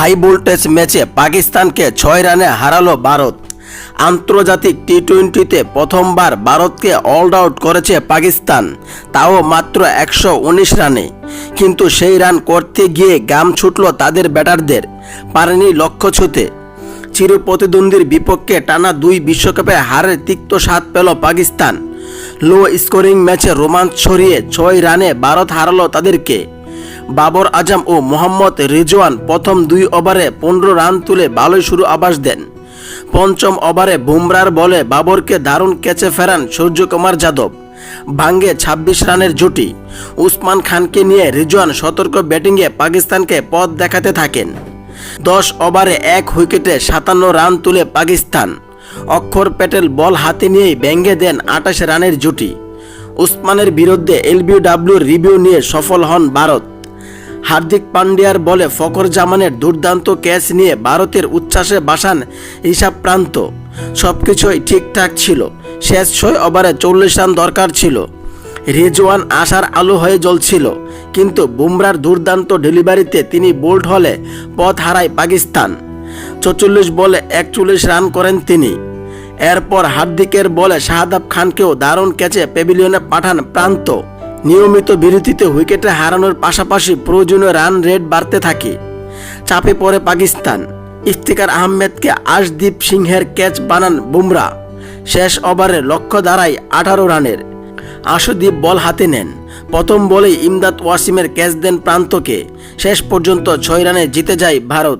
High voltage ম্যাচে পাকিস্তানকে ছয় রানে হারালো ভারত। আন্তর্জাতিক টি টোয়েন্টিতে প্রথমবার ভারতকে অল আউট করেছে পাকিস্তান। তাও মাত্র একশো উনিশ রানে। কিন্তু সেই রান করতে গিয়ে গাম ছুটল তাদের ব্যাটারদের। পারেনি লক্ষ্য ছুতে। চিরপ্রতিদ্বন্দ্বীর বিপক্ষে টানা দুই বিশ্বকাপে হারের তিক্ত স্বাদ পেল পাকিস্তান। লো স্কোরিং ম্যাচে রোমাঞ্চ ছড়িয়ে ছয় রানে ভারত হারালো তাদেরকে। বাবর আজম ও মোহাম্মদ রিজওয়ান প্রথম দুই ওভারে পনেরো রান তুলে ভালোই শুরু আবাস দেন। পঞ্চম ওভারে বুমরার বলে বাবরকে দারুণ ক্যাচে ফেরান সূর্যকুমার যাদব। ভাঙ্গে ২৬ রানের জুটি। উসমান খানকে নিয়ে রিজওয়ান সতর্ক ব্যাটিংয়ে পাকিস্তানকে পথ দেখাতে থাকেন। দশ ওভারে এক উইকেটে সাতান্ন রান তুলে পাকিস্তান। অক্ষর প্যাটেল বল হাতে নিয়েই ব্যঙ্গে দেন আটাশ রানের জুটি। উসমানের বিরুদ্ধে এলবিডব্লিউর রিভিউ নিয়ে সফল হন ভারত। হার্দিক পান্ডিয়ার বলে ফকর জামানের দুর্দান্ত ক্যাচ নিয়ে ভারতের উচ্ছ্বাসে বাসান ঋষভ প্রান্ত। সব কিছুই ঠিকঠাক ছিল। শেষ ছয় ওভারে চল্লিশ রান দরকার ছিল। রিজওয়ান আশার আলো হয়ে জ্বলছিল। কিন্তু বুমরার দুর্দান্ত ডেলিভারিতে তিনি বোল্ড হলে পথ হারায় পাকিস্তান। চল্লিশ বলে একচল্লিশ রান করেন তিনি। এরপর হার্দিকের বলে শাহাদাব খানকেও দারুণ ক্যাচে প্যাভিলিয়নে পাঠান প্রান্ত। নিয়মিত বিরতিতে উইকেটে হারানোর পাশাপাশি প্রয়োজনীয় রান রেট বাড়তে থাকে। চাপে পড়ে পাকিস্তান। ইফতিকার আহমেদকে আশদীপ সিংহের ক্যাচ বানান বুমরা। শেষ ওভারে লক্ষ্য দাঁড়ায় আঠারো রানের। আশুদীপ বল হাতে নেন। প্রথম বলেই ইমদাদ ওয়াসিমের ক্যাচ দেন প্রান্তকে। শেষ পর্যন্ত ছয় রানে জিতে যায় ভারত।